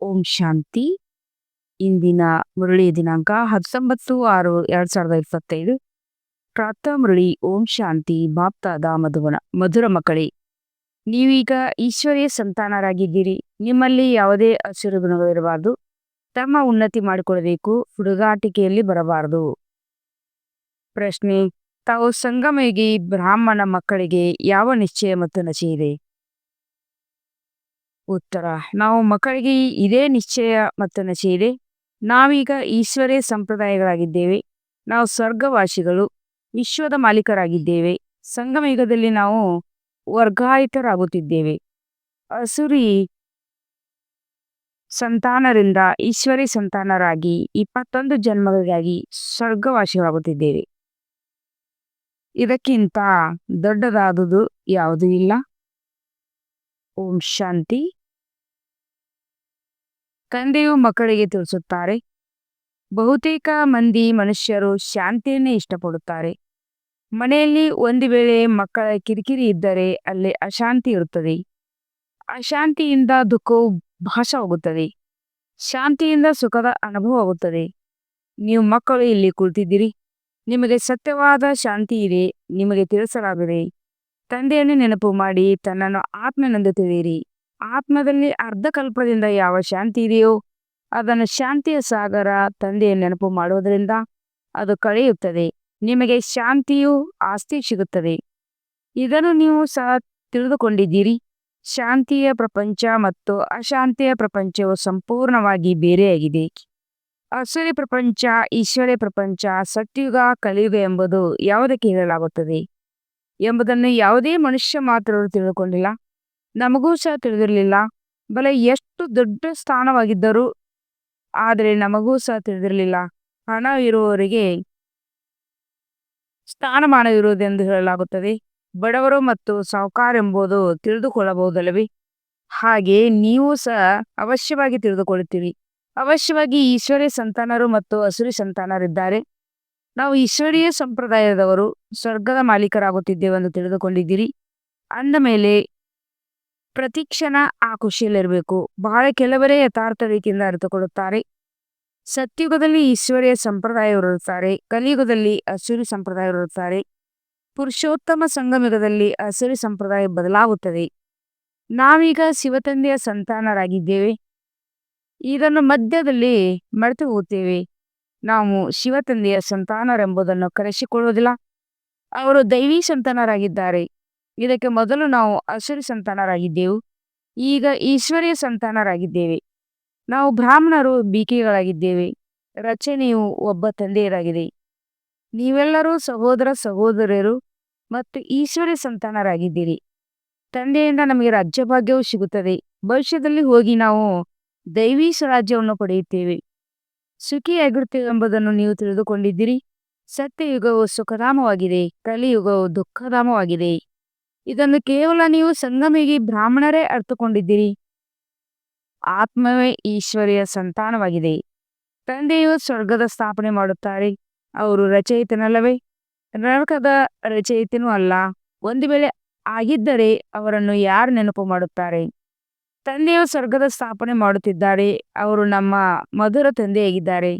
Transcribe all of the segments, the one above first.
ಓಂ ಶಾಂತಿ. ಇಂದಿನ ಮುರಳಿ ದಿನಾಂಕ ಹತ್ತೊಂಬತ್ತು ಆರು ಎರಡ್ ಸಾವಿರದ ಇಪ್ಪತ್ತೈದು. ಪ್ರಾತಃ ಮುರಳಿ ಓಂ ಶಾಂತಿ ಬಾಪ್ತಾದ ಮಧುವನ, ಮಧುರ ಮಕ್ಕಳೇ. ನೀವೀಗ ಈಶ್ವರೀಯ ಸಂತಾನರಾಗಿದ್ದೀರಿ. ನಿಮ್ಮಲ್ಲಿ ಯಾವುದೇ ಹಸಿರು ಗುಣಗಳಿರಬಾರದು ತಮ್ಮ ಉನ್ನತಿ ಮಾಡಿಕೊಳ್ಳಬೇಕು, ಹುಡುಗಾಟಿಕೆಯಲ್ಲಿ ಬರಬಾರದು. ಪ್ರಶ್ನೆ, ತಾವು ಸಂಗಮಯುಗಿ ಬ್ರಾಹ್ಮಣ ಮಕ್ಕಳಿಗೆ ಯಾವ ನಿಶ್ಚಯ ಮತ್ತು ನಶೆ ಇದೆ? ಉತ್ತರ. ನಾವು ಮಕ್ಕಳಿಗೆ ಇದೇ ನಿಶ್ಚಯ ಮತ್ತು ನಶೆ ಇದೆ. ನಾವೀಗ ಈಶ್ವರೇ ಸಂಪ್ರದಾಯಗಳಾಗಿದ್ದೇವೆ. ನಾವು ಸ್ವರ್ಗವಾಸಿಗಳು, ವಿಶ್ವದ ಮಾಲೀಕರಾಗಿದ್ದೇವೆ. ಸಂಗಮ ಯುಗದಲ್ಲಿ ನಾವು ವರ್ಗಾಯಿತರಾಗುತ್ತಿದ್ದೇವೆ. ಅಸುರಿ ಸಂತಾನರಿಂದ ಈಶ್ವರಿ ಸಂತಾನರಾಗಿ ಇಪ್ಪತ್ತೊಂದು ಜನ್ಮಗಳಿಗಾಗಿ ಸ್ವರ್ಗವಾಸಿಗಳಾಗುತ್ತಿದ್ದೇವೆ. ಇದಕ್ಕಿಂತ ದೊಡ್ಡದಾದುದು ಯಾವುದೂ ಇಲ್ಲ. ಓಂ ಶಾಂತಿ. ತಂದೆಯು ಮಕ್ಕಳಿಗೆ ತಿಳಿಸುತ್ತಾರೆ. ಬಹುತೇಕ ಮಂದಿ ಮನುಷ್ಯರು ಶಾಂತಿಯನ್ನೇ ಇಷ್ಟಪಡುತ್ತಾರೆ. ಮನೆಯಲ್ಲಿ ಒಂದು ವೇಳೆ ಮಕ್ಕಳ ಕಿರಿಕಿರಿ ಇದ್ದರೆ ಅಲ್ಲಿ ಅಶಾಂತಿ ಇರುತ್ತದೆ. ಅಶಾಂತಿಯಿಂದ ದುಃಖವು ಭಾಷವಾಗುತ್ತದೆ ಶಾಂತಿಯಿಂದ ಸುಖದ ಅನುಭವ ಆಗುತ್ತದೆ. ನೀವು ಮಕ್ಕಳು ಇಲ್ಲಿ ಕುಳಿತಿದ್ದೀರಿ. ನಿಮಗೆ ಸತ್ಯವಾದ ಶಾಂತಿ ಇದೆ. ನಿಮಗೆ ತಿಳಿಸಲಾಗಿದೆ. ತಂದೆಯನ್ನು ನೆನಪು ಮಾಡಿ ತನ್ನನ್ನು ಆತ್ಮನೆಂದು ತಿಳಿಯಿರಿ. ಆತ್ಮದಲ್ಲಿ ಅರ್ಧ ಕಲ್ಪದಿಂದ ಯಾವ ಶಾಂತಿ ಇದೆಯೋ ಅದನ್ನು ಶಾಂತಿಯ ಸಾಗರ ತಂದೆಯ ನೆನಪು ಮಾಡುವುದರಿಂದ ಅದು ಕಳೆಯುತ್ತದೆ. ನಿಮಗೆ ಶಾಂತಿಯು ಆಸ್ತಿ ಸಿಗುತ್ತದೆ. ಇದನ್ನು ನೀವು ಸಹ ತಿಳಿದುಕೊಂಡಿದ್ದೀರಿ. ಶಾಂತಿಯ ಪ್ರಪಂಚ ಮತ್ತು ಅಶಾಂತಿಯ ಪ್ರಪಂಚವು ಸಂಪೂರ್ಣವಾಗಿ ಬೇರೆಯಾಗಿದೆ. ಅಸುರಿ ಪ್ರಪಂಚ ಈಶ್ವರ್ಯ ಪ್ರಪಂಚ, ಸತ್ಯುಗ, ಕಲಿಯುಗ ಎಂಬುದು ಯಾವುದಕ್ಕೆ ಹೇಳಲಾಗುತ್ತದೆ ಎಂಬುದನ್ನು ಯಾವುದೇ ಮನುಷ್ಯ ಮಾತ್ರ ತಿಳಿದುಕೊಂಡಿಲ್ಲ. ನಮಗೂ ಸಹ ತಿಳಿದಿರಲಿಲ್ಲ. ಬಲೆ ಎಷ್ಟು ದೊಡ್ಡ ಸ್ಥಾನವಾಗಿದ್ದರು ಆದರೆ ನಮಗೂ ಸಹ ತಿಳಿದಿರಲಿಲ್ಲ. ಹಣ ಇರುವವರಿಗೆ ಸ್ಥಾನಮಾನವಿರುವುದೆಂದು ಹೇಳಲಾಗುತ್ತದೆ. ಬಡವರು ಮತ್ತು ಸಾಹುಕಾರ ಎಂಬುದು ತಿಳಿದುಕೊಳ್ಳಬಹುದಲ್ಲವೇ? ಹಾಗೆ ನೀವು ಸಹ ಅವಶ್ಯವಾಗಿ ತಿಳಿದುಕೊಳ್ಳುತ್ತೀರಿ. ಅವಶ್ಯವಾಗಿ ಈಶ್ವರ್ಯ ಸಂತಾನರು ಮತ್ತು ಹಸುರಿ ಸಂತಾನರಿದ್ದಾರೆ. ನಾವು ಈಶ್ವರೀಯ ಸಂಪ್ರದಾಯದವರು, ಸ್ವರ್ಗದ ಮಾಲೀಕರಾಗುತ್ತಿದ್ದೇವೆಂದು ತಿಳಿದುಕೊಂಡಿದ್ದೀರಿ. ಅಂದ ಮೇಲೆ ಪ್ರತಿಕ್ಷಣ ಆ ಖುಷಿಯಲ್ಲಿರಬೇಕು. ಬಹಳ ಕೆಲವರೇ ಯಥಾರ್ಥ ರೀತಿಯಿಂದ ಅರಿತುಕೊಳ್ಳುತ್ತಾರೆ. ಸತ್ಯುಗದಲ್ಲಿ ಈಶ್ವರ್ಯ ಸಂಪ್ರದಾಯವಿರುತ್ತಾರೆ ಕಲಿಯುಗದಲ್ಲಿ ಅಸುರಿ ಸಂಪ್ರದಾಯವಿರುತ್ತಾರೆ ಪುರುಷೋತ್ತಮ ಸಂಗಮಯುಗದಲ್ಲಿ ಅಸುರಿ ಸಂಪ್ರದಾಯ ಬದಲಾಗುತ್ತದೆ. ನಾವೀಗ ಶಿವತಂದೆಯ ಸಂತಾನರಾಗಿದ್ದೇವೆ. ಇದನ್ನು ಮಧ್ಯದಲ್ಲಿ ಮರೆತು ಹೋಗುತ್ತೇವೆ. ನಾವು ಶಿವತಂದೆಯ ಸಂತಾನರೆಂಬುದನ್ನು ಕರೆಸಿಕೊಳ್ಳುವುದಿಲ್ಲ. ಅವರು ದೈವಿ ಸಂತಾನರಾಗಿದ್ದಾರೆ. ಇದಕ್ಕೆ ಮೊದಲು ನಾವು ಅಸುರಿ ಸಂತಾನರಾಗಿದ್ದೆವು. ಈಗ ಈಶ್ವರಿಯ ಸಂತಾನರಾಗಿದ್ದೇವೆ. ನಾವು ಬ್ರಾಹ್ಮಣರು ಬೀಕಿಗಳಾಗಿದ್ದೇವೆ. ರಚನೆಯು ಒಬ್ಬ ತಂದೆಯರಾಗಿದೆ. ನೀವೆಲ್ಲರೂ ಸಹೋದರ ಸಹೋದರರು ಮತ್ತು ಈಶ್ವರ್ಯ ಸಂತಾನರಾಗಿದ್ದೀರಿ. ತಂದೆಯಿಂದ ನಮಗೆ ರಾಜ್ಯಭಾಗ್ಯವು ಸಿಗುತ್ತದೆ. ಭವಿಷ್ಯದಲ್ಲಿ ಹೋಗಿ ನಾವು ದೈವಿ ಸ್ವರಾಜ್ಯವನ್ನು ಪಡೆಯುತ್ತೇವೆ. ಸುಖಿಯಾಗಿರುತ್ತೇವೆ ಎಂಬುದನ್ನು ನೀವು ತಿಳಿದುಕೊಂಡಿದ್ದೀರಿ. ಸತ್ಯಯುಗವು ಸುಖಧಾಮವಾಗಿದೆ. ಕಲಿಯುಗವು ದುಃಖಧಾಮವಾಗಿದೆ. ಇದನ್ನು ಕೇವಲ ನೀವು ಸಂಗಮಿಗೆ ಬ್ರಾಹ್ಮಣರೇ ಅರ್ಥಕೊಂಡಿದ್ದೀರಿ ಆತ್ಮವೇ ಈಶ್ವರಿಯ ಸಂತಾನವಾಗಿದೆ. ತಂದೆಯು ಸ್ವರ್ಗದ ಸ್ಥಾಪನೆ ಮಾಡುತ್ತಾರೆ. ಅವರು ರಚಯಿತನಲ್ಲವೇ? ನರಕದ ರಚಯಿತನೂ ಅಲ್ಲ. ಒಂದು ವೇಳೆ ಆಗಿದ್ದರೆ ಅವರನ್ನು ಯಾರು ನೆನಪು ಮಾಡುತ್ತಾರೆ? ತಂದೆಯು ಸ್ವರ್ಗದ ಸ್ಥಾಪನೆ ಮಾಡುತ್ತಿದ್ದಾರೆ. ಅವರು ನಮ್ಮ ಮಧುರ ತಂದೆಯಾಗಿದ್ದಾರೆ.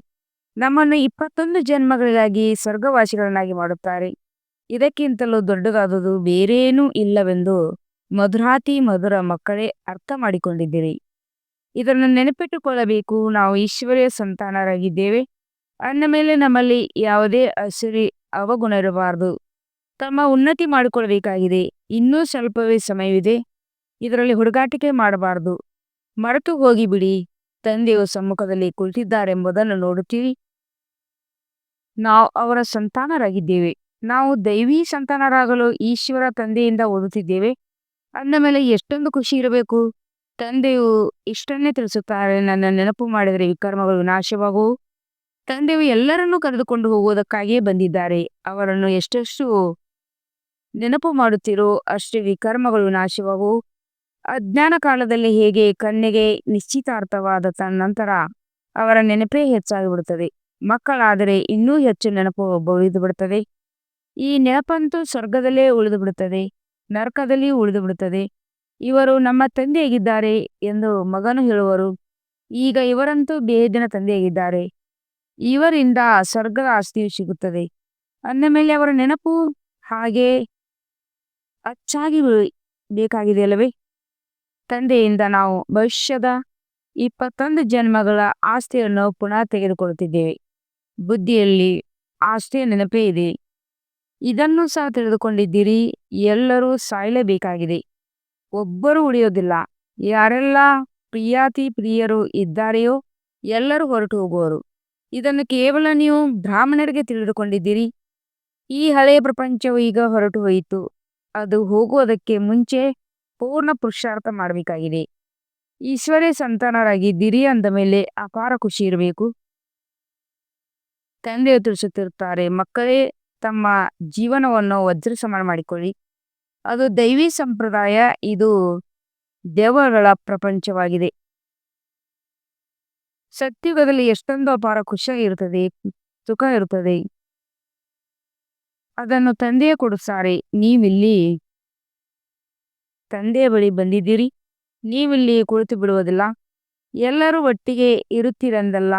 ನಮ್ಮನ್ನು ಇಪ್ಪತ್ತೊಂದು ಜನ್ಮಗಳಿಗಾಗಿ ಸ್ವರ್ಗವಾಸಿಗಳನ್ನಾಗಿ ಮಾಡುತ್ತಾರೆ. ಇದಕ್ಕಿಂತಲೂ ದೊಡ್ಡದಾದದು ಬೇರೇನೂ ಇಲ್ಲವೆಂದು ಮಧುರಾತಿ ಮಧುರ ಮಕ್ಕಳೇ ಅರ್ಥ ಮಾಡಿಕೊಂಡಿದ್ದೀರಿ. ಇದನ್ನು ನೆನಪಿಟ್ಟುಕೊಳ್ಳಬೇಕು. ನಾವು ಈಶ್ವರ್ಯ ಸಂತಾನರಾಗಿದ್ದೇವೆ. ಅನ್ನ ಮೇಲೆ ನಮ್ಮಲ್ಲಿ ಯಾವುದೇ ಹಸಿರಿ ಅವಗುಣ ಇರಬಾರದು ತಮ್ಮ ಉನ್ನತಿ ಮಾಡಿಕೊಳ್ಳಬೇಕಾಗಿದೆ. ಇನ್ನೂ ಸ್ವಲ್ಪವೇ ಸಮಯವಿದೆ. ಇದರಲ್ಲಿ ಹುಡುಗಾಟಿಕೆ ಮಾಡಬಾರದು. ಮರೆತು ಹೋಗಿಬಿಡಿ. ತಂದೆಯು ಸಮ್ಮುಖದಲ್ಲಿ ಕುಳಿತಿದ್ದಾರೆಂಬುದನ್ನು ನೋಡುತ್ತೀವಿ ನಾವು ಅವರ ಸಂತಾನರಾಗಿದ್ದೇವೆ. ನಾವು ದೈವಿ ಸಂತಾನರಾಗಲು ಈಶ್ವರ ತಂದೆಯಿಂದ ಓದುತ್ತಿದ್ದೇವೆ. ಅಂದ ಮೇಲೆ ಎಷ್ಟೊಂದು ಖುಷಿ ಇರಬೇಕು. ತಂದೆಯು ಇಷ್ಟನ್ನೇ ತಿಳಿಸುತ್ತಾರೆ. ನನ್ನ ನೆನಪು ಮಾಡಿದರೆ ವಿಕರ್ಮಗಳು ನಾಶವಾಗುವು ತಂದೆಯು ಎಲ್ಲರನ್ನೂ ಕರೆದುಕೊಂಡು ಹೋಗುವುದಕ್ಕಾಗಿಯೇ ಬಂದಿದ್ದಾರೆ. ಅವರನ್ನು ಎಷ್ಟೆಷ್ಟು ನೆನಪು ಮಾಡುತ್ತೀರೋ ಅಷ್ಟೇ ವಿಕರ್ಮಗಳು ನಾಶವಾಗುವು ಅಜ್ಞಾನ ಕಾಲದಲ್ಲಿ ಹೇಗೆ ಕಣ್ಣಿಗೆ ನಿಶ್ಚಿತಾರ್ಥವಾದ ನಂತರ ಅವರ ನೆನಪೇ ಹೆಚ್ಚಾಗಿಬಿಡುತ್ತದೆ. ಮಕ್ಕಳಾದರೆ ಇನ್ನೂ ಹೆಚ್ಚು ನೆನಪು ಬಿಡುತ್ತದೆ. ಈ ನೆನಪಂತೂ ಸ್ವರ್ಗದಲ್ಲೇ ಉಳಿದು ಬಿಡುತ್ತದೆ ನರಕದಲ್ಲಿ ಉಳಿದು ಬಿಡುತ್ತದೆ ಇವರು ನಮ್ಮ ತಂದೆಯಾಗಿದ್ದಾರೆ ಎಂದು ಮಗನು ಹೇಳುವರು. ಈಗ ಇವರಂತೂ ಬೇದಿನ ತಂದೆಯಾಗಿದ್ದಾರೆ. ಇವರಿಂದ ಸ್ವರ್ಗದ ಆಸ್ತಿಯು ಸಿಗುತ್ತದೆ. ಅಂದ ಮೇಲೆ ಅವರ ನೆನಪು ಹಾಗೆ ಅಚ್ಚಾಗಿ ಬೇಕಾಗಿದೆ ಅಲ್ಲವೇ? ತಂದೆಯಿಂದ ನಾವು ಭವಿಷ್ಯದ ಇಪ್ಪತ್ತೊಂದು ಜನ್ಮಗಳ ಆಸ್ತಿಯನ್ನು ಪುನಃ ತೆಗೆದುಕೊಳ್ಳುತ್ತಿದ್ದೇವೆ. ಬುದ್ಧಿಯಲ್ಲಿ ಆಸ್ತಿಯ ನೆನಪೇ ಇದೆ. ಇದನ್ನು ಸಹ ತಿಳಿದುಕೊಂಡಿದ್ದೀರಿ. ಎಲ್ಲರೂ ಸಾಯಲೇಬೇಕಾಗಿದೆ. ಒಬ್ಬರು ಉಳಿಯೋದಿಲ್ಲ. ಯಾರೆಲ್ಲ ಪ್ರಿಯಾತಿ ಪ್ರಿಯರು ಇದ್ದಾರೆಯೋ ಎಲ್ಲರೂ ಹೊರಟು ಹೋಗುವರು. ಇದನ್ನು ಕೇವಲ ನೀವು ಬ್ರಾಹ್ಮಣರಿಗೆ ತಿಳಿದುಕೊಂಡಿದ್ದೀರಿ. ಈ ಹಳೆಯ ಪ್ರಪಂಚವು ಈಗ ಹೊರಟು ಹೋಯಿತು. ಅದು ಹೋಗುವುದಕ್ಕೆ ಮುಂಚೆ ಪೂರ್ಣ ಪುರುಷಾರ್ಥ ಮಾಡಬೇಕಾಗಿದೆ. ಈಶ್ವರೇ ಸಂತಾನರಾಗಿದ್ದೀರಿ ಅಂದ ಮೇಲೆ ಅಪಾರ ಖುಷಿ ಇರಬೇಕು. ತಂದೆಯು ತಿಳಿಸುತ್ತಿರುತ್ತಾರೆ, ಮಕ್ಕಳೇ ತಮ್ಮ ಜೀವನವನ್ನು ವಜ್ರ ಸಮಾನ ಮಾಡಿಕೊಳ್ಳಿ. ಅದು ದೈವಿ ಸಂಪ್ರದಾಯ, ಇದು ದೇವಗಳ ಪ್ರಪಂಚವಾಗಿದೆ. ಸತ್ಯುಗದಲ್ಲಿ ಎಷ್ಟೊಂದು ಅಪಾರ ಖುಷಿ ಇರುತ್ತದೆ ಸುಖ ಇರುತ್ತದೆ ಅದನ್ನು ತಂದೆಯೇ ಕೊಡುತ್ತಾರೆ. ನೀವಿಲ್ಲಿ ತಂದೆಯ ಬಳಿ ಬಂದಿದ್ದೀರಿ. ನೀವಿಲ್ಲಿ ಕುಳಿತು ಬಿಡುವುದಿಲ್ಲ. ಎಲ್ಲರೂ ಒಟ್ಟಿಗೆ ಇರುತ್ತೀರಂದಲ್ಲ,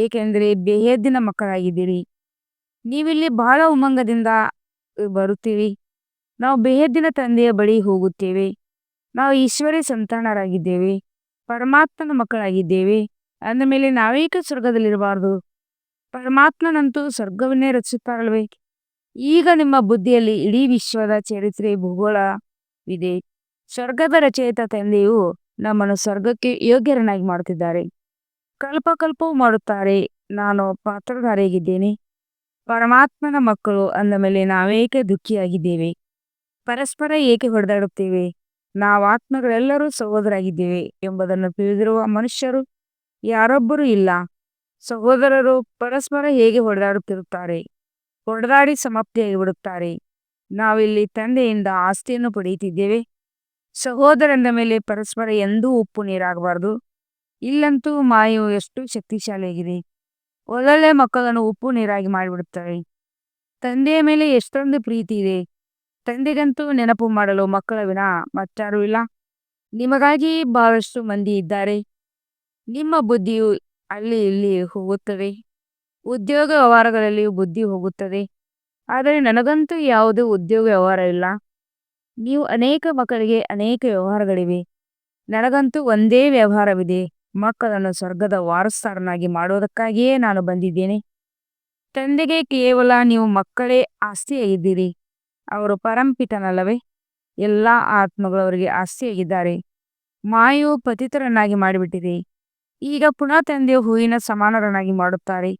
ಏಕೆಂದರೆ ಬೇಹದ್ದಿನ ಮಕ್ಕಳಾಗಿದ್ದೀರಿ. ನೀವಿಲ್ಲಿ ಬಹಳ ಉಮಂಗದಿಂದ ಬರುತ್ತೀವಿ. ನಾವು ಬೇಹದ್ದಿನ ತಂದೆಯ ಬಳಿ ಹೋಗುತ್ತೇವೆ. ನಾವು ಈಶ್ವರೇ ಸಂತಾನರಾಗಿದ್ದೇವೆ. ಪರಮಾತ್ಮನ ಮಕ್ಕಳಾಗಿದ್ದೇವೆ. ಅಂದ ಮೇಲೆ ನಾವೇಕ ಸ್ವರ್ಗದಲ್ಲಿರಬಾರ್ದು. ಪರಮಾತ್ಮನಂತೂ ಸ್ವರ್ಗವನ್ನೇ ರಚಿಸುತ್ತಾರಲ್ವೇ? ಈಗ ನಿಮ್ಮ ಬುದ್ಧಿಯಲ್ಲಿ ಇಡೀ ವಿಶ್ವದ ಚರಿತ್ರೆ ಭೂಗೋಳವಿದೆ. ಸ್ವರ್ಗದ ರಚಯಿತ ತಂದೆಯು ನಮ್ಮನ್ನು ಸ್ವರ್ಗಕ್ಕೆ ಯೋಗ್ಯರನ್ನಾಗಿ ಮಾಡುತ್ತಿದ್ದಾರೆ ಕಲ್ಪ ಕಲ್ಪವು ಮಾಡುತ್ತಾರೆ. ನಾನು ಪಾತ್ರಧಾರಿಯಾಗಿದ್ದೇನೆ. ಪರಮಾತ್ಮನ ಮಕ್ಕಳು ಅಂದ ಮೇಲೆ ನಾವೇಕೆ ದುಃಖಿಯಾಗಿದ್ದೇವೆ? ಪರಸ್ಪರ ಏಕೆ ಹೊಡೆದಾಡುತ್ತೇವೆ? ನಾವು ಆತ್ಮಗಳೆಲ್ಲರೂ ಸಹೋದರಾಗಿದ್ದೇವೆ ಎಂಬುದನ್ನು ತಿಳಿದಿರುವ ಮನುಷ್ಯರು ಯಾರೊಬ್ಬರೂ ಇಲ್ಲ. ಸಹೋದರರು ಪರಸ್ಪರ ಹೇಗೆ ಹೊಡೆದಾಡುತ್ತಿರುತ್ತಾರೆ? ಹೊಡೆದಾಡಿ ಸಮಾಪ್ತಿಯಾಗಿ ಬಿಡುತ್ತಾರೆ ನಾವಿಲ್ಲಿ ತಂದೆಯಿಂದ ಆಸ್ತಿಯನ್ನು ಪಡೆಯುತ್ತಿದ್ದೇವೆ. ಸಹೋದರಂದ ಮೇಲೆ ಪರಸ್ಪರ ಎಂದೂ ಉಪ್ಪು ನೀರಾಗಬಾರದು. ಇಲ್ಲಂತೂ ಮಾಯು ಎಷ್ಟು ಶಕ್ತಿಶಾಲಿಯಾಗಿದೆ. ಒಳ್ಳೊಳ್ಳೆ ಮಕ್ಕಳನ್ನು ಉಪ್ಪು ನೀರಾಗಿ ಮಾಡಿಬಿಡುತ್ತಾರೆ ತಂದೆಯ ಮೇಲೆ ಎಷ್ಟೊಂದು ಪ್ರೀತಿ ಇದೆ. ತಂದೆಗಂತೂ ನೆನಪು ಮಾಡಲು ಮಕ್ಕಳ ವಿನ ಮತ್ತಾರೂ ಇಲ್ಲ. ನಿಮಗಾಗಿ ಬಹಳಷ್ಟು ಮಂದಿ ಇದ್ದಾರೆ. ನಿಮ್ಮ ಬುದ್ಧಿಯು ಅಲ್ಲಿ ಇಲ್ಲಿ ಹೋಗುತ್ತವೆ ಉದ್ಯೋಗ ವ್ಯವಹಾರಗಳಲ್ಲಿ ಬುದ್ಧಿ ಹೋಗುತ್ತದೆ. ಆದರೆ ನನಗಂತೂ ಯಾವುದೇ ಉದ್ಯೋಗ ವ್ಯವಹಾರ ಇಲ್ಲ. ನೀವು ಅನೇಕ ಮಕ್ಕಳಿಗೆ ಅನೇಕ ವ್ಯವಹಾರಗಳಿವೆ. ನನಗಂತೂ ಒಂದೇ ವ್ಯವಹಾರವಿದೆ. ಮಕ್ಕಳನ್ನು ಸ್ವರ್ಗದ ವಾರಸ್ದಾರನಾಗಿ ಮಾಡುವುದಕ್ಕಾಗಿಯೇ ನಾನು ಬಂದಿದ್ದೇನೆ. ತಂದೆಗೆ ಕೇವಲ ನೀವು ಮಕ್ಕಳೇ ಆಸ್ತಿಯಾಗಿದ್ದೀರಿ ಅವರು ಪರಂಪಿತನಲ್ಲವೇ? ಎಲ್ಲ ಆತ್ಮಗಳು ಅವರಿಗೆ ಆಸ್ತಿಯಾಗಿದ್ದಾರೆ ಮಾಯು ಪತಿತರನ್ನಾಗಿ ಮಾಡಿಬಿಟ್ಟಿದೆ. ಈಗ ಪುನಃ ತಂದೆಯು ಹೂವಿನ ಸಮಾನರನ್ನಾಗಿ ಮಾಡುತ್ತಾರೆ.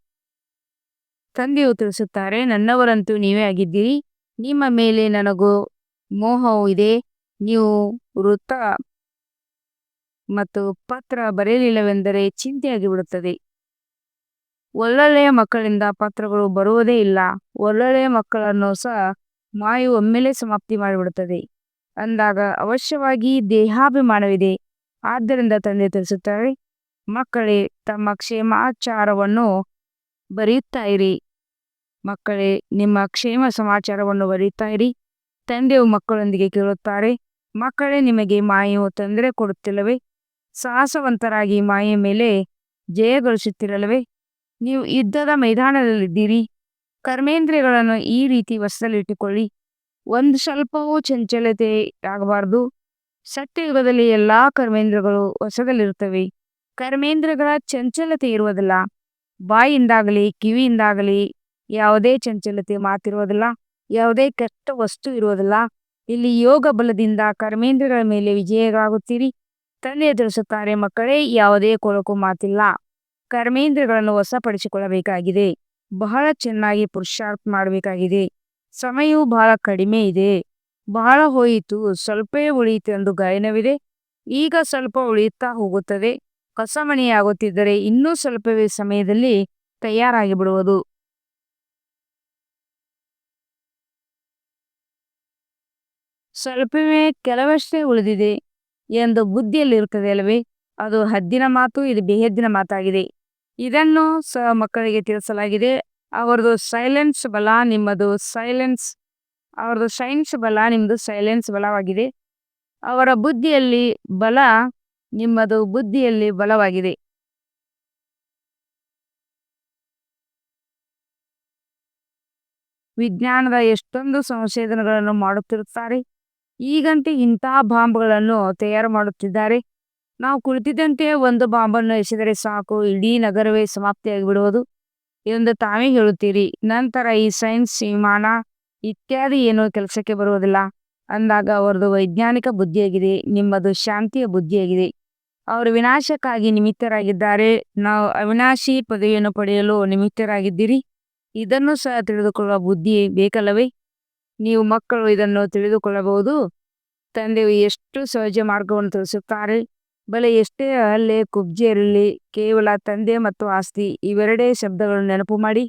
ತಂದೆಯು ತಿಳಿಸುತ್ತಾರೆ, ನನ್ನವರಂತೂ ನೀವೇ ಆಗಿದ್ದೀರಿ. ನಿಮ್ಮ ಮೇಲೆ ನನಗೂ ಮೋಹವೂ ಇದೆ. ನೀವು ವೃತ್ತ ಮತ್ತು ಪತ್ರ ಬರೆಯಲಿಲ್ಲವೆಂದರೆ ಚಿಂತೆಯಾಗಿ ಬಿಡುತ್ತದೆ ಒಳ್ಳೊಳ್ಳೆಯ ಮಕ್ಕಳಿಂದ ಪತ್ರಗಳು ಬರುವುದೇ ಇಲ್ಲ. ಒಳ್ಳೊಳ್ಳೆಯ ಮಕ್ಕಳನ್ನು ಸಹ ಮಾಯು ಒಮ್ಮೆಲೆ ಸಮಾಪ್ತಿ ಮಾಡಿಬಿಡುತ್ತದೆ. ಅಂದಾಗ ಅವಶ್ಯವಾಗಿ ದೇಹಾಭಿಮಾನವಿದೆ. ಆದ್ದರಿಂದ ತಂದೆ ತಿಳಿಸುತ್ತಾರೆ, ಮಕ್ಕಳೇ, ತಮ್ಮ ಕ್ಷೇಮಾಚಾರವನ್ನು ಬರೆಯುತ್ತಾ ಇರಿ ಮಕ್ಕಳೇ, ನಿಮ್ಮ ಕ್ಷೇಮ ಸಮಾಚಾರವನ್ನು ಬರೆಯುತ್ತಾ ಇರಿ ತಂದೆಯು ಮಕ್ಕಳೊಂದಿಗೆ ಕೇಳುತ್ತಾರೆ, ಮಕ್ಕಳೇ, ನಿಮಗೆ ಮಾಯು ತೊಂದರೆ ಕೊಡುತ್ತಿಲ್ಲವೇ? ಸಾಹಸವಂತರಾಗಿ ಮಾಯೆ ಮೇಲೆ ಜಯಗಳಿಸುತ್ತಿರಲ್ಲವೇ ನೀವು ಯುದ್ಧದ ಮೈದಾನದಲ್ಲಿದ್ದೀರಿ. ಕರ್ಮೇಂದ್ರಿಯಗಳನ್ನು ಈ ರೀತಿ ವಶದಲ್ಲಿಟ್ಟುಕೊಳ್ಳಿ ಒಂದು ಸ್ವಲ್ಪವೂ ಚಂಚಲತೆ ಆಗಬಾರ್ದು ಸತ್ಯಯುಗದಲ್ಲಿ ಎಲ್ಲಾ ಕರ್ಮೇಂದ್ರಗಳು ವಶದಲ್ಲಿರುತ್ತವೆ ಕರ್ಮೇಂದ್ರಗಳ ಚಂಚಲತೆ ಇರುವುದಿಲ್ಲ. ಬಾಯಿಯಿಂದಾಗಲಿ ಕಿವಿಯಿಂದಾಗಲಿ ಯಾವುದೇ ಚಂಚಲತೆ ಮಾತಿರುವುದಿಲ್ಲ. ಯಾವುದೇ ಕೆಟ್ಟ ವಸ್ತು ಇರುವುದಿಲ್ಲ. ಇಲ್ಲಿ ಯೋಗ ಬಲದಿಂದ ಕರ್ಮೇಂದ್ರಗಳ ಮೇಲೆ ವಿಜಯಗಳಾಗುತ್ತೀರಿ. ತಂದೆ ತಿಳಿಸುತ್ತಾರೆ ಮಕ್ಕಳೇ, ಯಾವುದೇ ಕೊರಕು ಮಾತಿಲ್ಲ. ಕರ್ಮೇಂದ್ರಗಳನ್ನು ವಶಪಡಿಸಿಕೊಳ್ಳಬೇಕಾಗಿದೆ. ಬಹಳ ಚೆನ್ನಾಗಿ ಪುರುಷಾರ್ಥ ಮಾಡಬೇಕಾಗಿದೆ. ಸಮಯವು ಬಹಳ ಕಡಿಮೆ ಇದೆ. ಬಹಳ ಹೋಯಿತು ಸ್ವಲ್ಪವೇ ಉಳಿಯಿತು ಎಂದು ಗಾಯನವಿದೆ. ಈಗ ಸ್ವಲ್ಪ ಉಳಿಯುತ್ತಾ ಹೋಗುತ್ತದೆ. ಕಸಮಣಿಯಾಗುತ್ತಿದ್ದರೆ ಇನ್ನೂ ಸ್ವಲ್ಪವೇ ಸಮಯದಲ್ಲಿ ತಯಾರಾಗಿ ಬಿಡುವುದು ಸ್ವಲ್ಪವೇ ಕೆಲವಷ್ಟೇ ಉಳಿದಿದೆ. ಎಂದು ಬುದ್ಧಿಯಲ್ಲಿ ಇರುತ್ತದೆ ಅಲ್ಲವೇ ಅದು ಹದ್ದಿನ ಮಾತು, ಇದು ಬೇಹದ್ದಿನ ಮಾತಾಗಿದೆ. ಇದನ್ನು ಸಹ ಮಕ್ಕಳಿಗೆ ತಿಳಿಸಲಾಗಿದೆ. ಅವರದು ಸೈಲೆನ್ಸ್ ಬಲ ನಿಮ್ಮದು ಸೈಲೆನ್ಸ್ ಅವರದು ಸೈನ್ಸ್ ಬಲ ನಿಮ್ಮದು ಸೈಲೆನ್ಸ್ ಬಲವಾಗಿದೆ. ಅವರ ಬುದ್ಧಿಯಲ್ಲಿ ಬಲ ನಿಮ್ಮದು ಬುದ್ಧಿಯಲ್ಲಿ ಬಲವಾಗಿದೆ. ವಿಜ್ಞಾನದ ಎಷ್ಟೊಂದು ಸಂಶೋಧನೆಗಳನ್ನು ಮಾಡುತ್ತಿರುತ್ತಾರೆ. ಈಗಂತೂ ಇಂತಹ ಬಾಂಬ್ಗಳನ್ನು ತಯಾರು ಮಾಡುತ್ತಿದ್ದಾರೆ. ನಾವು ಕುಳಿತಿದ್ದಂತೆ ಒಂದು ಬಾಂಬನ್ನು ಎಸೆದರೆ ಸಾಕು, ಇಡೀ ನಗರವೇ ಸಮಾಪ್ತಿಯಾಗಿ ಬಿಡುವುದು ಎಂದು ತಾವೇ ಹೇಳುತ್ತೀರಿ. ನಂತರ ಈ ಸೈನ್ಸ್ ವಿಮಾನ ಇತ್ಯಾದಿ ಏನು ಕೆಲಸಕ್ಕೆ ಬರುವುದಿಲ್ಲ. ಅಂದಾಗ ಅವರದು ವೈಜ್ಞಾನಿಕ ಬುದ್ಧಿಯಾಗಿದೆ, ನಿಮ್ಮದು ಶಾಂತಿಯ ಬುದ್ಧಿಯಾಗಿದೆ. ಅವರು ವಿನಾಶಕ್ಕಾಗಿ ನಿಮಿತ್ತರಾಗಿದ್ದಾರೆ. ನಾವು ಅವಿನಾಶಿ ಪದವಿಯನ್ನು ಪಡೆಯಲು ನಿಮಿತ್ತರಾಗಿದ್ದೀರಿ. ಇದನ್ನು ಸಹ ತಿಳಿದುಕೊಳ್ಳುವ ಬುದ್ಧಿ ಬೇಕಲ್ಲವೇ? ನೀವು ಮಕ್ಕಳು ಇದನ್ನು ತಿಳಿದುಕೊಳ್ಳಬಹುದು. ತಂದೆಯು ಎಷ್ಟು ಸಹಜ ಮಾರ್ಗವನ್ನು ತಿಳಿಸುತ್ತಾರೆ ಬಲೆ ಎಷ್ಟೇ ಹಲ್ಲೆ ಇರಲಿ, ಕೇವಲ ತಂದೆ ಮತ್ತು ಆಸ್ತಿ ಇವೆರಡೇ ಶಬ್ದಗಳನ್ನು ನೆನಪು ಮಾಡಿ.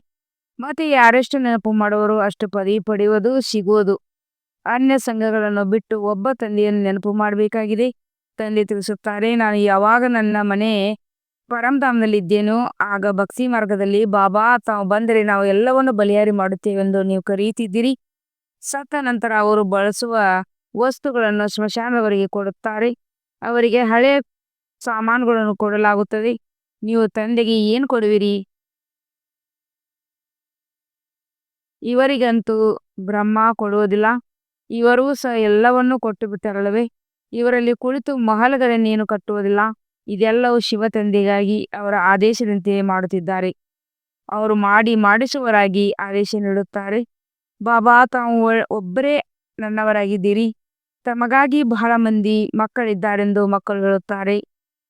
ಮತ್ತೆ ಯಾರೆಷ್ಟು ನೆನಪು ಮಾಡುವರು ಅಷ್ಟು ಪದವಿ ಪಡೆಯುವುದು ಸಿಗುವುದು. ಅನ್ಯ ಸಂಘಗಳನ್ನು ಬಿಟ್ಟು ಒಬ್ಬ ತಂದೆಯನ್ನು ನೆನಪು ಮಾಡಬೇಕಾಗಿದೆ. ತಂದೆ ತಿಳಿಸುತ್ತಾರೆ, ನಾನು ಯಾವಾಗ ನನ್ನ ಮನೆ ಪರಂಧಾಮದಲ್ಲಿದ್ದೇನೋ, ಆಗ ಭಕ್ತಿ ಮಾರ್ಗದಲ್ಲಿ, ಬಾಬಾ, ತಾವು ಬಂದರೆ ನಾವು ಎಲ್ಲವನ್ನು ಬಲಿಯಾರಿ ಮಾಡುತ್ತೇವೆಂದು ನೀವು ಕರೆಯುತ್ತಿದ್ದೀರಿ. ಸತ್ತ ನಂತರ ಅವರು ಬಳಸುವ ವಸ್ತುಗಳನ್ನು ಸ್ಮಶಾನದವರಿಗೆ ಕೊಡುತ್ತಾರೆ. ಅವರಿಗೆ ಹಳೆಯ ಸಾಮಾನುಗಳನ್ನು ಕೊಡಲಾಗುತ್ತದೆ. ನೀವು ತಂದೆಗೆ ಏನು ಕೊಡುವಿರಿ? ಇವರಿಗಂತೂ ಬ್ರಹ್ಮ ಕೊಡುವುದಿಲ್ಲ. ಇವರೂ ಸಹ ಎಲ್ಲವನ್ನೂ ಕೊಟ್ಟು ಬಿಟ್ಟರಲ್ಲವೇ ಇವರಲ್ಲಿ ಕುಳಿತು ಮಹಲಗಳನ್ನೇನು ಕಟ್ಟುವುದಿಲ್ಲ. ಇದೆಲ್ಲವೂ ಶಿವ ತಂದೆಗಾಗಿ ಅವರ ಆದೇಶದಂತೆಯೇ ಮಾಡುತ್ತಿದ್ದಾರೆ. ಅವರು ಮಾಡಿ ಮಾಡಿಸುವರಾಗಿ ಆದೇಶ ನೀಡುತ್ತಾರೆ. ಬಾಬಾ, ತಾವು ಒಬ್ಬರೇ ನನ್ನವರಾಗಿದ್ದೀರಿ. ತಮಗಾಗಿ ಬಹಳ ಮಂದಿ ಮಕ್ಕಳಿದ್ದಾರೆಂದು ಮಕ್ಕಳು ಹೇಳುತ್ತಾರೆ.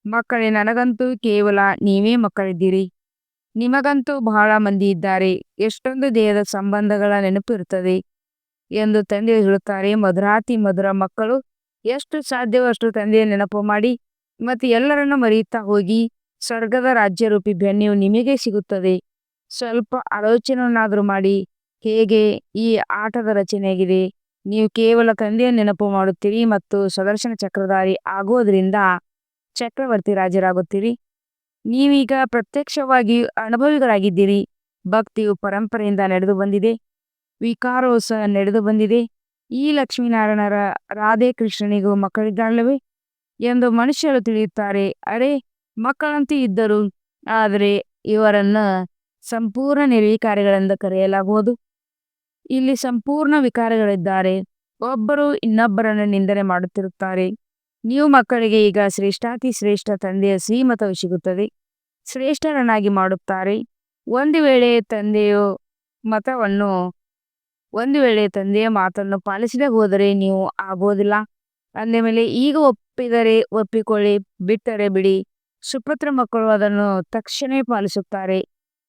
ಮಕ್ಕಳೇ, ನನಗಂತೂ ಕೇವಲ ನೀವೇ ಮಕ್ಕಳಿದ್ದೀರಿ. ನಿಮಗಂತೂ ಬಹಳ ಮಂದಿ ಇದ್ದಾರೆ. ಎಷ್ಟೊಂದು ದೇಹದ ಸಂಬಂಧಗಳ ನೆನಪು ಇರುತ್ತದೆ ಎಂದು ತಂದೆ ಹೇಳುತ್ತಾರೆ. ಮಧುರಾತಿ, ಮಧುರ ಮಕ್ಕಳು, ಎಷ್ಟು ಸಾಧ್ಯವೋ ಅಷ್ಟು ತಂದೆಯ ನೆನಪು ಮಾಡಿ, ಮತ್ತು ಎಲ್ಲರನ್ನು ಮರೆಯುತ್ತಾ ಹೋಗಿ, ಸ್ವರ್ಗದ ರಾಜ್ಯ ರೂಪಿ ಬೆನ್ನೆಯು ನಿಮಗೆ ಸಿಗುತ್ತದೆ. ಸ್ವಲ್ಪ ಆಲೋಚನೆಯನ್ನಾದರೂ ಮಾಡಿ ಹೇಗೆ ಈ ಆಟದ ರಚನೆಯಾಗಿದೆ? ನೀವು ಕೇವಲ ತಂದೆಯ ನೆನಪು ಮಾಡುತ್ತೀರಿ ಮತ್ತು ಸದರ್ಶನ ಚಕ್ರಧಾರಿ ಆಗೋದ್ರಿಂದ ಚಕ್ರವರ್ತಿ ರಾಜರಾಗುತ್ತೀರಿ. ನೀವೀಗ ಪ್ರತ್ಯಕ್ಷವಾಗಿ ಅನುಭವಿಗಳಾಗಿದ್ದೀರಿ ಭಕ್ತಿಯು ಪರಂಪರೆಯಿಂದ ನಡೆದು ಬಂದಿದೆ. ವಿಕಾರವು ಸಹ ನಡೆದು ಬಂದಿದೆ. ಈ ಲಕ್ಷ್ಮೀನಾರಾಯಣರ ರಾಧೆ ಕೃಷ್ಣನಿಗೂ ಮಕ್ಕಳಿದ್ದಾಳವೇ ಎಂದು ಮನುಷ್ಯರು ತಿಳಿಯುತ್ತಾರೆ. ಅರೆ, ಮಕ್ಕಳಂತೆ ಇದ್ದರು. ಆದರೆ ಇವರನ್ನು ಸಂಪೂರ್ಣ ನಿರ್ವಿಕಾರಿಗಳೆಂದು ಕರೆಯಲಾಗುವುದು. ಇಲ್ಲಿ ಸಂಪೂರ್ಣ ವಿಕಾರಗಳಿದ್ದಾರೆ. ಒಬ್ಬರು ಇನ್ನೊಬ್ಬರನ್ನು ನಿಂದನೆ ಮಾಡುತ್ತಿರುತ್ತಾರೆ. ನೀವು ಮಕ್ಕಳಿಗೆ ಈಗ ಶ್ರೇಷ್ಠಾತಿ ಶ್ರೇಷ್ಠ ತಂದೆಯ ಶ್ರೀಮತವು ಸಿಗುತ್ತದೆ. ಶ್ರೇಷ್ಠರನ್ನಾಗಿ ಮಾಡುತ್ತಾರೆ. ಒಂದು ವೇಳೆ ತಂದೆಯು ಮತವನ್ನು, ಒಂದು ವೇಳೆ ತಂದೆಯ ಮಾತನ್ನು ಪಾಲಿಸದೆ ಹೋದರೆ ನೀವು ಆಗೋದಿಲ್ಲ ಅಂದ ಮೇಲೆ ಈಗ ಒಪ್ಪಿದರೆ ಒಪ್ಪಿಕೊಳ್ಳಿ, ಬಿಟ್ಟರೆ ಬಿಡಿ. ಸುಪುತ್ರ ಮಕ್ಕಳು ಅದನ್ನು ತಕ್ಷಣ ಪಾಲಿಸುತ್ತಾರೆ.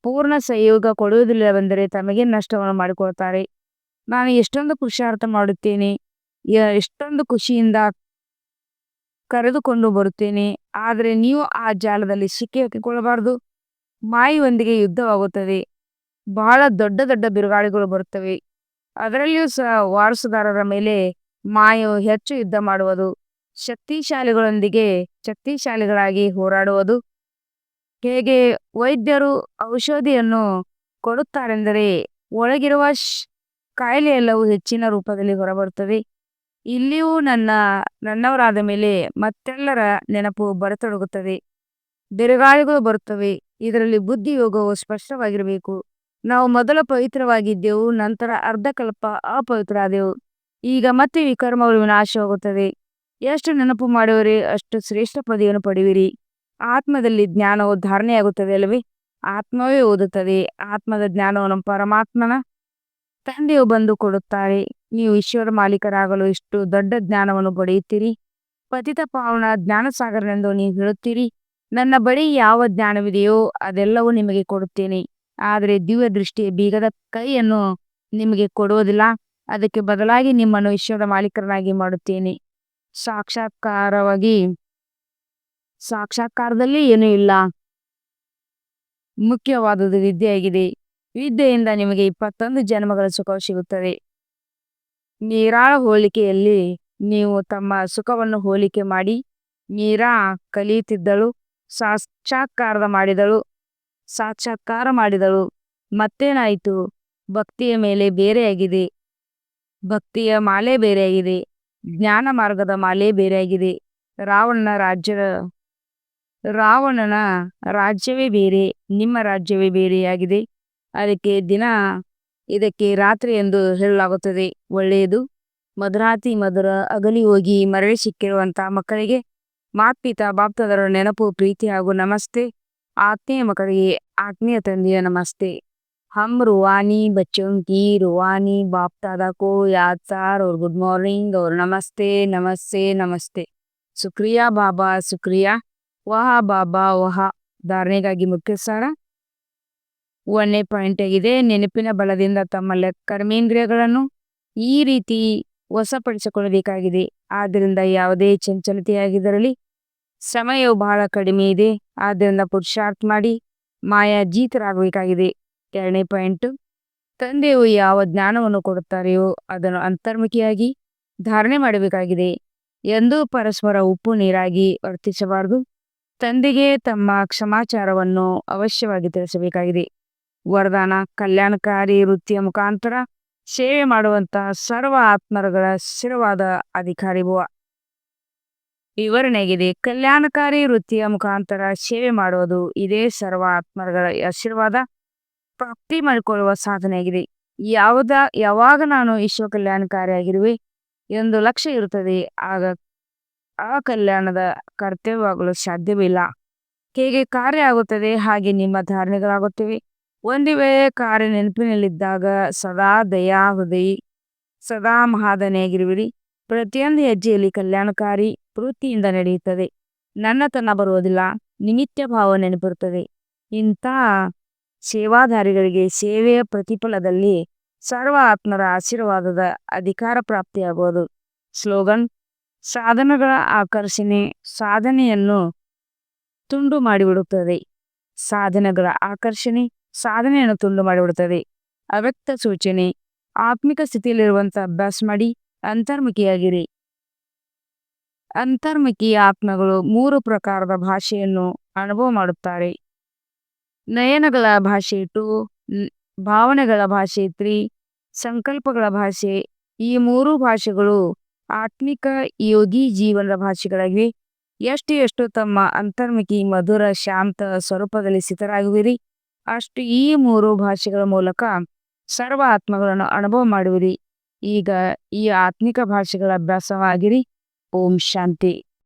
ಪೂರ್ಣ ಸಹಯೋಗ ಕೊಡುವುದಿಲ್ಲವೆಂದರೆ ತಮಗೆ ನಷ್ಟವನ್ನು ಮಾಡಿಕೊಳ್ತಾರೆ ನಾನು ಎಷ್ಟೊಂದು ಪುರುಷಾರ್ಥ ಮಾಡುತ್ತೇನೆ ಎಷ್ಟೊಂದು ಖುಷಿಯಿಂದ ಕರೆದುಕೊಂಡು ಬರುತ್ತೇನೆ, ಆದರೆ ನೀವು ಆ ಜಾಲದಲ್ಲಿ ಸಿಕ್ಕಿ ಹಾಕಿಕೊಳ್ಳಬಾರದು. ಮಾಯಿಯೊಂದಿಗೆ ಯುದ್ಧವಾಗುತ್ತದೆ. ಬಹಳ ದೊಡ್ಡ ದೊಡ್ಡ ಬಿರುಗಾಳಿಗಳು ಬರುತ್ತವೆ. ಅದರಲ್ಲಿಯೂ ಸಹ ವಾರಸುದಾರರ ಮೇಲೆ ಮಾಯು ಹೆಚ್ಚು ಯುದ್ಧ ಮಾಡುವುದು, ಶಕ್ತಿಶಾಲಿಗಳೊಂದಿಗೆ ಶಕ್ತಿಶಾಲಿಗಳಾಗಿ ಹೋರಾಡುವುದು. ಹೇಗೆ ವೈದ್ಯರು ಔಷಧಿಯನ್ನು ಕೊಡುತ್ತಾರೆಂದರೆ, ಒಳಗಿರುವ ಕಾಯಿಲೆ ಎಲ್ಲವೂ ಹೆಚ್ಚಿನ ರೂಪದಲ್ಲಿ ಹೊರಬರುತ್ತದೆ ಇಲ್ಲಿಯೂ ನನ್ನ ನನ್ನವರಾದ ಮೇಲೆ ಮತ್ತೆಲ್ಲರ ನೆನಪು ಬರತೊಡಗುತ್ತದೆ. ಬಿರುಗಾಳಿಗಳು ಬರುತ್ತವೆ. ಇದರಲ್ಲಿ ಬುದ್ಧಿ ಯೋಗವು ಸ್ಪಷ್ಟವಾಗಿರಬೇಕು. ನಾವು ಮೊದಲ ಪವಿತ್ರವಾಗಿದ್ದೆವು, ನಂತರ ಅರ್ಧಕಲ್ಪ ಅಪವಿತ್ರ ಆದೆವು ಈಗ ಮತ್ತೆ ವಿಕರ್ಮಗಳು ವಿನಾಶವಾಗುತ್ತದೆ ಎಷ್ಟು ನೆನಪು ಮಾಡುವರೆ ಅಷ್ಟು ಶ್ರೇಷ್ಠ ಪದವಿಯನ್ನು ಪಡೆಯುವಿರಿ. ಆತ್ಮದಲ್ಲಿ ಜ್ಞಾನವು ಧಾರಣೆಯಾಗುತ್ತದೆ ಅಲ್ವೇ? ಆತ್ಮವೇ ಓದುತ್ತದೆ. ಆತ್ಮದ ಜ್ಞಾನವನ್ನು ಪರಮಾತ್ಮನ ತಂದೆಯು ಬಂದು ಕೊಡುತ್ತಾರೆ. ನೀವು ಈಶ್ವರ ಮಾಲೀಕರಾಗಲು ಇಷ್ಟು ದೊಡ್ಡ ಜ್ಞಾನವನ್ನು ಪಡೆಯುತ್ತೀರಿ? ಪತಿತ ಪಾವನ ಜ್ಞಾನ ಸಾಗರನೆಂದು ನೀವು ಹೇಳುತ್ತೀರಿ? ನನ್ನ ಬಳಿ ಯಾವ ಜ್ಞಾನವಿದೆಯೋ ಅದೆಲ್ಲವೂ ನಿಮಗೆ ಕೊಡುತ್ತೇನೆ. ಆದರೆ ದಿವ್ಯ ದೃಷ್ಟಿಯ ಬೀಗದ ಕೈಯನ್ನು ನಿಮಗೆ ಕೊಡುವುದಿಲ್ಲ. ಅದಕ್ಕೆ ಬದಲಾಗಿ ನಿಮ್ಮನ್ನು ಈಶ್ವರ ಮಾಲೀಕರನ್ನಾಗಿ ಮಾಡುತ್ತೇನೆ. ಸಾಕ್ಷಾತ್ಕಾರವಾಗಿ ಸಾಕ್ಷಾತ್ಕಾರದಲ್ಲಿ ಏನೂ ಇಲ್ಲ. ಮುಖ್ಯವಾದುದು ವಿದ್ಯೆಯಾಗಿದೆ. ವಿದ್ಯೆಯಿಂದ ನಿಮಗೆ ಇಪ್ಪತ್ತೊಂದು ಜನ್ಮಗಳ ಸುಖ ಸಿಗುತ್ತದೆ. ನೀರಾಳ ಹೋಲಿಕೆಯಲ್ಲಿ ನೀವು ತಮ್ಮ ಸುಖವನ್ನು ಹೋಲಿಕೆ ಮಾಡಿ. ಮೀರಾ ಕಲಿಯುತ್ತಿದ್ದಳು, ಸಾಕ್ಷಾತ್ಕಾರದ ಮಾಡಿದಳು, ಸಾಕ್ಷಾತ್ಕಾರ ಮಾಡಿದಳು. ಮತ್ತೇನಾಯಿತು? ಭಕ್ತಿಯ ಮೇಲೆ ಬೇರೆಯಾಗಿದೆ. ಭಕ್ತಿಯ ಮಾಲೆ ಬೇರೆಯಾಗಿದೆ. ಜ್ಞಾನ ಮಾರ್ಗದ ಮಾಲೆ ಬೇರೆಯಾಗಿದೆ. ರಾವಣನ ರಾಜ್ಯ ರಾವಣನ ರಾಜ್ಯವೇ ಬೇರೆ, ನಿಮ್ಮ ರಾಜ್ಯವೇ ಬೇರೆಯಾಗಿದೆ. ಅದಕ್ಕೆ ದಿನ ಇದಕ್ಕೆ ರಾತ್ರಿ ಎಂದು ಹೇಳಲಾಗುತ್ತದೆ. ಒಳ್ಳೆಯದು. ಮಧುರಾತಿ ಮಧುರ ಅಗಲಿ ಹೋಗಿ ಮರಳಿ ಸಿಕ್ಕಿರುವಂತಹ ಮಕ್ಕಳಿಗೆ ಮಾತ್ಪಿತ ಬಾಪ್ತದರ ನೆನಪು, ಪ್ರೀತಿ ಹಾಗೂ ನಮಸ್ತೆ. ಆತ್ಮೀಯ ಮಕ್ಕಳಿಗೆ ಆತ್ಮೀಯ ತಂದೆಯ ನಮಸ್ತೆ. ಹಮ್ ರುವಾನಿ ಬಚ್ಚೋಂ ಕಿ ರುವಾನಿ ಬಾಪ್ತಾದ ಕೋ ಯಾದ್ ಸಾರ್ ಅವ್ರ ಗುಡ್ ಮಾರ್ನಿಂಗ್, ಅವ್ರ ನಮಸ್ತೆ ನಮಸ್ತೆ ನಮಸ್ತೆ. ಸುಕ್ರಿಯಾ ಬಾಬಾ, ಸುಕ್ರಿಯಾ. ವಹ ಬಾಬಾ ವಹ ಧಾರಣೆಗಾಗಿ ಮುಖ್ಯಸ್ಥಾನ ಒಂದನೇ ಪಾಯಿಂಟ್ ಆಗಿದೆ, ನೆನಪಿನ ಬಲದಿಂದ ತಮ್ಮ ಕರ್ಮೇಂದ್ರಿಯಗಳನ್ನು ಈ ರೀತಿ ವಶಪಡಿಸಿಕೊಳ್ಳಬೇಕಾಗಿದೆ. ಆದ್ದರಿಂದ ಯಾವುದೇ ಚಂಚಲತೆಯಾಗಿದ್ದರಲ್ಲಿ ಸಮಯವು ಬಹಳ ಕಡಿಮೆ ಇದೆ. ಆದ್ದರಿಂದ ಪುರುಷಾರ್ಥ ಮಾಡಿ ಮಾಯಾ ಜೀತರಾಗಬೇಕಾಗಿದೆ ಎರಡನೇ ಪಾಯಿಂಟ್ ತಂದೆಯು ಯಾವ ಜ್ಞಾನವನ್ನು ಕೊಡುತ್ತಾರೆಯೋ ಅದನ್ನು ಅಂತರ್ಮುಖಿಯಾಗಿ ಧಾರಣೆ ಮಾಡಬೇಕಾಗಿದೆ. ಎಂದು ಪರಸ್ಪರ ಉಪ್ಪು ನೀರಾಗಿ ವರ್ತಿಸಬಾರದು. ತಂದೆಗೆ ತಮ್ಮ ಕ್ಷಮಾಚಾರವನ್ನು ಅವಶ್ಯವಾಗಿ ತಿಳಿಸಬೇಕಾಗಿದೆ. ವರದಾನ, ಕಲ್ಯಾಣಕಾರಿ ವೃತ್ತಿಯ ಮುಖಾಂತರ ಸೇವೆ ಮಾಡುವಂತಹ ಸರ್ವ ಆತ್ಮರುಗಳ ಸ್ಥಿರವಾದ ಅಧಿಕಾರಿ ಭುವ ವಿವರಣೆಗಿದೆ ಕಲ್ಯಾಣಕಾರಿ ವೃತ್ತಿಯ ಮುಖಾಂತರ ಸೇವೆ ಮಾಡುವುದು ಇದೇ ಸರ್ವ ಆತ್ಮರುಗಳ ಆಶೀರ್ವಾದ ಪ್ರಾಪ್ತಿ ಮಾಡಿಕೊಳ್ಳುವ ಸಾಧನೆಯಾಗಿದೆ. ಯಾವುದ, ಯಾವಾಗ ನಾನು ವಿಶ್ವ ಕಲ್ಯಾಣಕಾರಿಯಾಗಿರುವೆ ಎಂದು ಲಕ್ಷ್ಯ ಇರುತ್ತದೆ, ಆಗ ಆ ಕಲ್ಯಾಣದ ಕರ್ತವ್ಯವಾಗಲು ಸಾಧ್ಯವಿಲ್ಲ. ಹೇಗೆ ಕಾರ್ಯ ಆಗುತ್ತದೆ ಹಾಗೆ ನಿಮ್ಮ ಧಾರಣೆಗಳಾಗುತ್ತವೆ. ಒಂದು ವೇಳೆ ಕಾರ್ಯ ನೆನಪಿನಲ್ಲಿದ್ದಾಗ ಸದಾ ದಯಾ ಹೃದಯ ಸದಾ ಮಹಾದನೆಯಾಗಿರುವಿರಿ ಪ್ರತಿಯೊಂದು ಹೆಜ್ಜೆಯಲ್ಲಿ ಕಲ್ಯಾಣಕಾರಿ ವೃತ್ತಿಯಿಂದ ನಡೆಯುತ್ತದೆ. ನನ್ನತನ ಬರುವುದಿಲ್ಲ ನಿಮಿತ್ಯ ಭಾವ ನೆನಪಿರುತ್ತದೆ. ಇಂಥ ಸೇವಾಧಾರಿಗಳಿಗೆ ಸೇವೆಯ ಪ್ರತಿಫಲದಲ್ಲಿ ಸರ್ವ ಆತ್ಮರ ಆಶೀರ್ವಾದದ ಅಧಿಕಾರ ಪ್ರಾಪ್ತಿಯಾಗುವುದು. ಸ್ಲೋಗನ್ ಸಾಧನಗಳ ಆಕರ್ಷಣೆ ಸಾಧನೆಯನ್ನು ತುಂಡು ಮಾಡಿಬಿಡುತ್ತದೆ. ಸಾಧನಗಳ ಆಕರ್ಷಣೆ ಸಾಧನೆಯನ್ನು ತುಂಡು ಮಾಡಿಬಿಡುತ್ತದೆ. ಅವ್ಯಕ್ತ ಸೂಚನೆ, ಆತ್ಮಿಕ ಸ್ಥಿತಿಯಲ್ಲಿರುವಂಥ ಅಭ್ಯಾಸ ಮಾಡಿ ಅಂತರ್ಮುಖಿಯಾಗಿರಿ. ಅಂತರ್ಮುಖಿ ಆತ್ಮಗಳು ಮೂರು ಪ್ರಕಾರದ ಭಾಷೆಯನ್ನು ಅನುಭವ ಮಾಡುತ್ತಾರೆ. ನಯನಗಳ ಭಾಷೆ ಟು ಭಾವನೆಗಳ ಭಾಷೆ ತ್ರೀ ಸಂಕಲ್ಪಗಳ ಭಾಷೆ ಈ ಮೂರು ಭಾಷೆಗಳು ಆತ್ಮಿಕ ಯೋಗಿ ಜೀವನದ ಭಾಷೆಗಳಾಗಿವೆ. ಎಷ್ಟು ಎಷ್ಟು ತಮ್ಮ ಅಂತರ್ಮುಖಿ, ಮಧುರ, ಶಾಂತ ಸ್ವರೂಪದಲ್ಲಿ ಸ್ಥಿತರಾಗುವಿರಿ, ಅಷ್ಟು ಈ ಮೂರು ಭಾಷೆಗಳ ಮೂಲಕ ಸರ್ವ ಆತ್ಮಗಳನ್ನು ಅನುಭವ ಮಾಡುವಿರಿ. ಈಗ ಈ ಆತ್ಮಿಕ ಭಾಷೆಗಳ ಅಭ್ಯಾಸವಾಗಿರಿ. ಓಂ ಶಾಂತಿ.